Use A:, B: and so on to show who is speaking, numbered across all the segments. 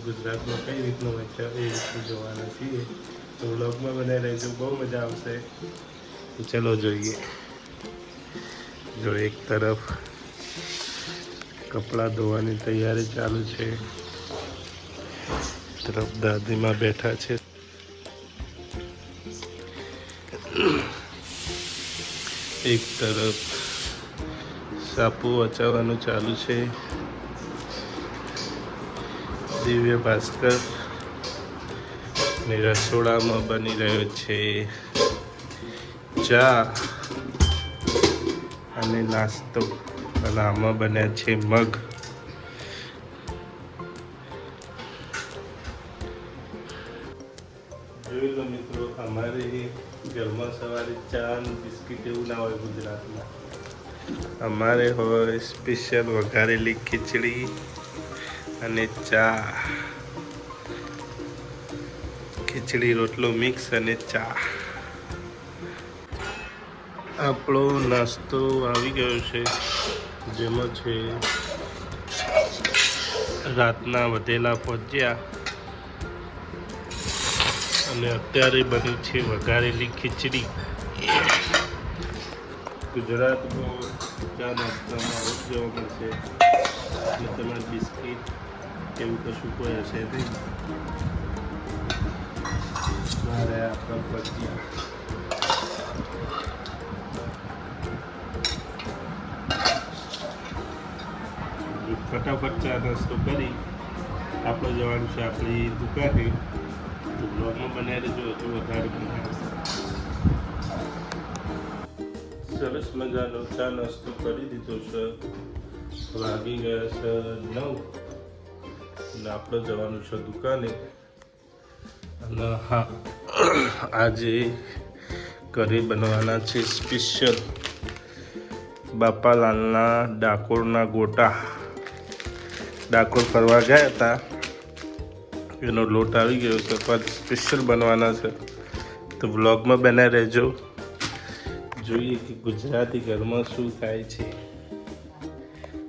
A: ગુજરાતમાં કઈ રીતનું છે એ રીતનું જોવાના છીએ તો વ્લોગમાં બનાવી રહેજો, બહુ મજા આવશે. તો ચલો જોઈએ. જો એક તરફ કપડાં ધોવાની તૈયારી ચાલુ છે. તરફ દાદીમાં બેઠા છે. એક તરફ સાપુ વચાવવાનું ચાલુ છે. દિવ્ય ભાસ્કર. રસોડામાં બની રહ્યો છે ચા અને નાસ્તો. અને આમાં બન્યા છે મગ. જોઈ લો મિત્રો, અમારે ઘરમાં સવારે ચા અને બિસ્કિટ એવું ના હોય ગુજરાતમાં. અમારે હોય સ્પેશિયલ વઘારેલી ખીચડી અને ચા. ખીચડી રોટલો મિક્સ અને ચા. આપણો નાસ્તો આવી ગયો છે, જેમાં છે રાતના વધેલા પહોંચ્યા અને અત્યારે બની છે વઘારેલી ખીચડી. ગુજરાતમાં ચા નાસ્તામાં આવું જોવા મળશે અને તમારે બિસ્કિટ એવું કશું કોઈ હશે નહીં મારે આપણા ભજીયા ફટાફટ ચા નાસ્તો કરી આપણે જવાનું છે આપણી દુકાને તો બ્લોગમાં બનાવી દેજો હજુ વધારે સરસ મજાનો ચા નાસ્તો કરી દીધો છે વાગી ગયા છે નવ અને આપણે જવાનું છે દુકાને. અને હા, આજે ઘરે બનવાના છે સ્પેશિયલ બાપાલાલના ડાકોરના ગોટા. ડાકોર ફરવા ગયા હતા. એનો લોટ આવી ગયો છે પણ સ્પેશિયલ બનવાના છે. તો વ્લોગમાં બને રહેજો. જોઈએ કે ગુજરાતી ઘરમાં શું થાય છે.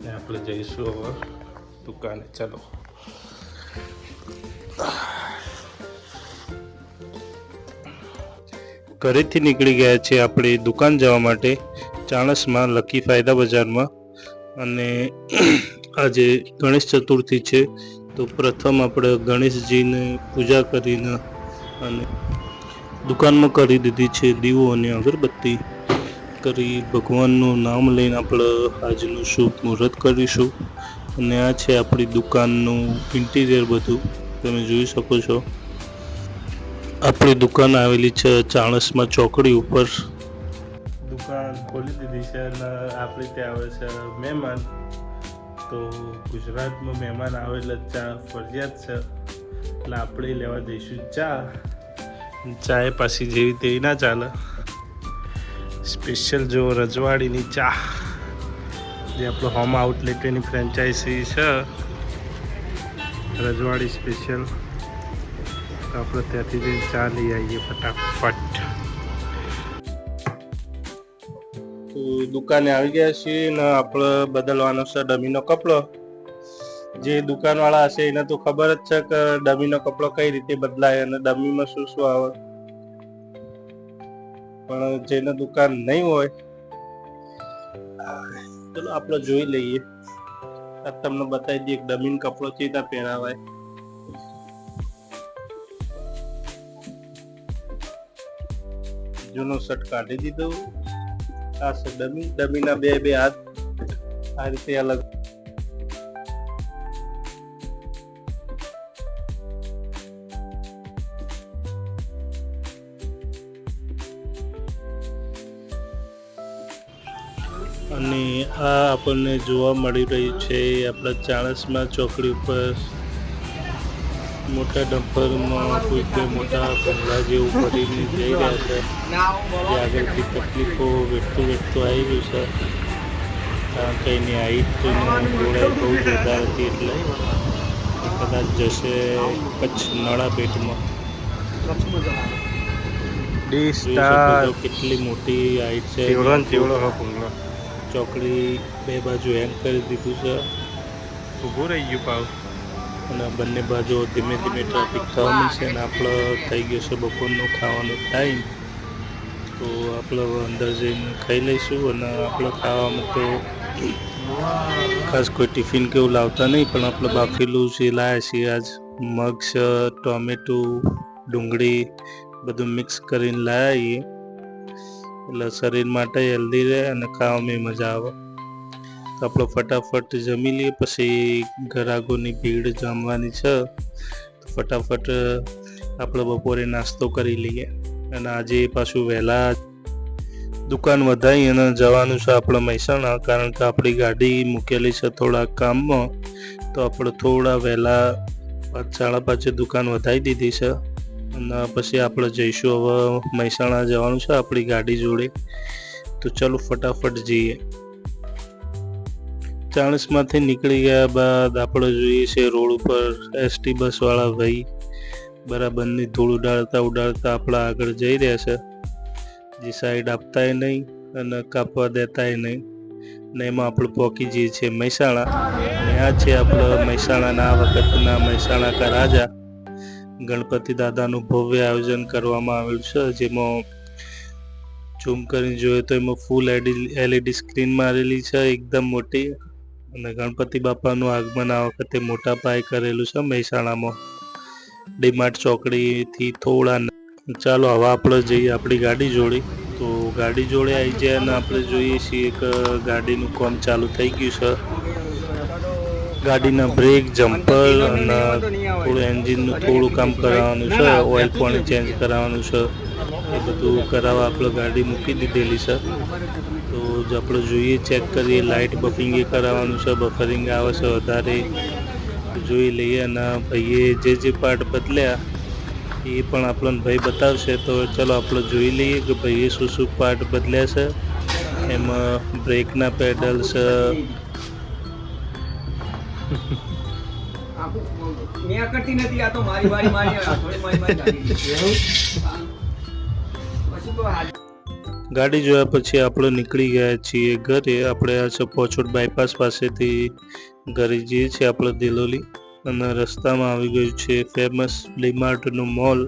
A: આપણે જઈશું હવે દુકાને. ચાલો. ઘરેથી નીકળી ગયા છે આપણે દુકાન જવા માટે ચાણસમાં લકી ફાયદા બજારમાં. અને આજે ગણેશ ચતુર્થી છે, તો પ્રથમ આપણે ગણેશજીને પૂજા કરીને અને દુકાનમાં કરી દીધી છે દીવો અને અગરબત્તી. કરી ભગવાનનું નામ લઈને આપણે આજનું શુભ મુહૂર્ત કરીશું. અને આ છે આપણી દુકાનનું ઇન્ટિરિયર બધું. તમે જોઈ શકો છો. આપણી દુકાન આવેલી છે ચાણસમાં ચોકડી ઉપર. દુકાન ખોલી દીધી છે અને આપણે ત્યાં આવે છે મહેમાન. તો ગુજરાતમાં મહેમાન આવે એટલે ચા ફરજિયાત છે. એટલે આપણે લેવા જઈશું ચા. ચા એ પાછી જેવી તેવી ના ચાલે. સ્પેશિયલ જો રજવાડીની ચા. જે આપણો હોમ આઉટલેટની ફ્રેન્ચાઇઝી છે. રજવાડી સ્પેશિયલ તો આપણે ત્યાંથી જઈને ચા લઈ આવીએ ફટાફટ. દુકાને આવી ગયા છીએ ને આપણે બદલવાનો છે ડમીનો કપડો. જે દુકાનવાળા હશે એને તો ખબર જ છે કે ડમીનો કપડો કઈ રીતે બદલાય અને ડમીમાં શું શું આવે. પણ જેને દુકાન નહીં હોય ચલો આપણે જોઈ લઈએ. તમને બતાવી દઈએ ડમીન કપડો છે ત્યાં પહેરાવાય. જૂનો શર્ટ કાઢી દીધો. આ છે ડમી ડમીના બે બે હાથ આ રીતે અલગ અને આ આપણને જોવા મળી રહ્યું છે આપણા ચાણસમાં ચોકડી ઉપર મોટા ડમ્પરમાં કોઈ બે મોટા ભંગલા જેવું ભરીને જઈ રહ્યા છે. જે આગળથી તકલીફો વેઠતું વેઠતું આવી ગયું છે. કારણ કે એની હાઈટ ગોળાઈ બહુ જ વધારે હતી એટલે એ કદાચ જશે કચ્છ નળા પેટમાં. કેટલી મોટી હાઈટ છે. ચોકડી બે બાજુ હેંગ કરી દીધું છે.
B: ઊભું રહી ગયું પાવ.
A: અને બંને બાજુ ધીમે ધીમે ટ્રાફિક થવાનું છે અને આપણો થઈ ગયો છે બપોરનો ખાવાનો ટાઈમ તો આપણે અંદર જઈને ખાઈ લઈશું અને આપણે ખાવામાં તો ખાસ કોઈ ટિફિન કે એવું લાવતા નહીં પણ આપણે બાફેલું છે લાયા છીએ આજ મગ છે ટોમેટું ડુંગળી બધું મિક્સ કરીને લાવ્યા છીએ. એટલે શરીર માટે હેલ્ધી રહે અને ખાવામાં મજા આવે. આપણે ફટાફટ જમી લઈએ, પછી ગ્રાહકોની ભીડ જમવાની છે ફટાફટ આપણે બપોરે નાસ્તો કરી લઈએ. અને આજે પાછું વહેલા દુકાન વધારી અને જવાનું છે આપણે મહેસાણા, કારણ કે આપણી ગાડી મૂકેલી છે થોડા કામમાં. તો આપણે થોડા વહેલા પાંચ, સાડા પાંચે દુકાન વધારી દીધી છે. અને પછી આપણે જઈશું હવે મહેસાણા જવાનું છે આપણી ગાડી જોડે. તો ચલો ફટાફટ જઈએ. ચાણસમાંથી નીકળી ગયા બાદ આપણે જોઈએ છે રોડ ઉપર એસટી બસવાળા ભાઈ. બરાબરની ધૂળ ઉડાડતા ઉડાડતા આપણા આગળ જઈ રહ્યા છે. જે સાઈડ આપતાય નહીં અને કાપવા દેતાય નહીં. ને એમાં આપણે પહોંચી જઈએ છીએ મહેસાણા. અને છે આપણે મહેસાણાના આ વખતના મહેસાણા કા રાજા. ગણપતિ દાદાનું ભવ્ય આયોજન કરવામાં આવેલું છે. જેમાં ઝૂમ કરીને જોઈએ તો એમાં ફૂલ એલઈડી સ્ક્રીન મારેલી છે, એકદમ મોટી. અને ગણપતિ બાપાનું આગમન આ વખતે મોટા પાયે કરેલું છે મહેસાણામાં. ડીમાર્ટ ચોકડીથી થોડા ચાલો, હવે આપણે જઈએ આપણી ગાડી જોડી. તો ગાડી જોડે આવી જાય અને આપણે જોઈએ છીએ કે ગાડીનું કામ ચાલુ થઈ ગયું છે. ગાડીના બ્રેક જમ્પર અને થોડું એન્જિનનું થોડું કામ કરાવવાનું છે ઓઇલ પણ ચેન્જ કરાવવાનું છે. એ બધું કરાવવા આપણે ગાડી મૂકી દીધેલી છે. તો જ આપણે જોઈએ ચેક કરીએ લાઇટ બફિંગ એ કરાવવાનું છે બફરિંગ આવે છે વધારે. જોઈ લઈએ અને ભાઈએ જે જે પાર્ટ બદલ્યા, એ પણ આપણને ભાઈ બતાવશે. તો ચલો આપણે જોઈ લઈએ કે ભાઈએ શું શું પાર્ટ બદલ્યા છે. એમાં બ્રેકના પેડલ્સ
B: મેં કરતી નથી આ તો મારી મારી મારી થોડી મારી મારી ગાડી
A: જોયા પછી આપણે નીકળી ગયા છીએ ઘરે. આપણે આ પોચોડ બાયપાસ પાસેથી ઘરે જઈએ છીએ આપણે દિલોલી. અને રસ્તામાં આવી ગયું છે ફેમસ ડીમાર્ટનું મોલ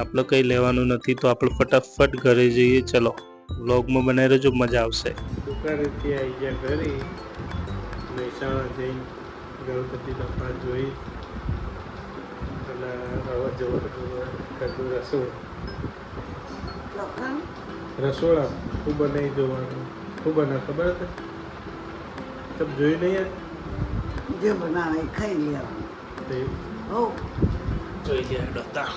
A: આપણે કંઈ લેવાનું નથી તો આપણે ફટાફટ ઘરે જઈએ. ચલો વ્લોગમાં બનાવી રહેજો મજા આવશે. દુકાનેથી આવી ગયા ઘરે. મહેસાણા જઈને ગણપતિ બાપા જોઈ અને આવા જવા કરતું રસોઈ રસોડા ખૂબ બનાવી જોવાનું ખૂબ બના ખબર હતી તબ જોઈ નહીં
C: જે બનાવે એ ખાઈ લેવાનું
A: તે
C: હો
A: જોઈ ગયા ડોતા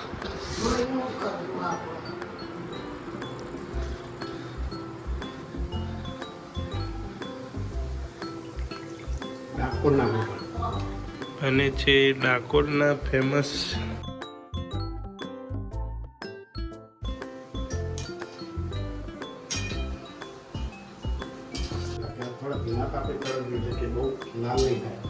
C: આપણે
A: અને છે ડાકોરના ફેમસ
D: થોડા ભીના કરવું જોઈએ કે બહુ લાલ નહીં થાય.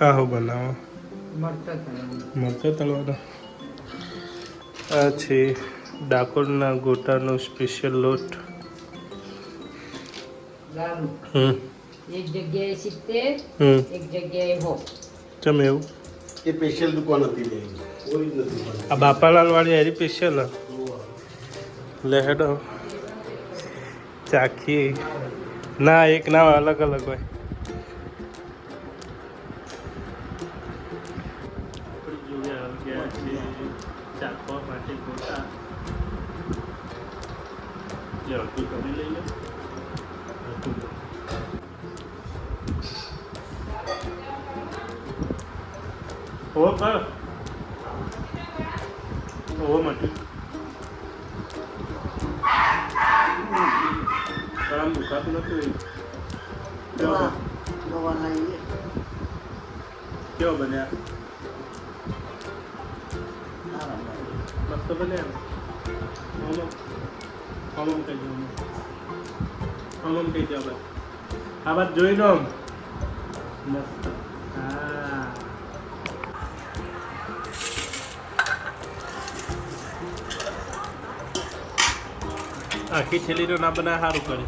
A: આહો બનાવો મરચા તળવાનો આ છે ડાકોરના ગોટાનો સ્પેશિયલ લોટ. હમ.
C: એક જગ્યાએ સિત્તેર એક જગ્યાએ હો
A: ચમ એવું?
D: એ સ્પેશિયલ દુકાન હતી
A: આ બાપાલાલ વાળી હારી સ્પેશિયલ લે હેડો. ચાખીએ. ના એક ના અલગ અલગ હોય. ઓ કર ઓ માટે કામ દુખાતું નથી
C: દવા દવા લાવીએ
A: કેવો બન્યા
C: સારા લાવીએ.
A: મસ્ત બન્યા ને આમ આમ કહી દો આમ આમ કહી દો આ વાત જોઈ લો આખી થેલીનો ના બનાવે સારું કરે.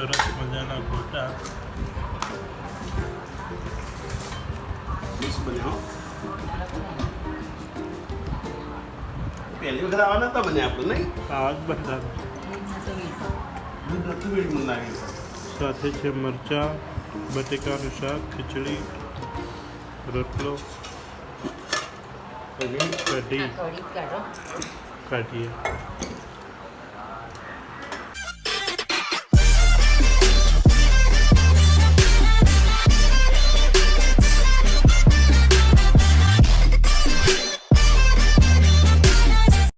A: સરસ મજાના ગોટા
D: ડીશ બન્યો પહેલી વખત આવવાના હતા બને આપણે નહીં
A: આવા જ બધા
D: દૂધ નથી વેડી મને લાગે છે
A: સાથે છે મરચાં બટેકાનું શાક ખીચડી રોટલો કઢી
C: કઢી કાઢો
A: કાઢીએ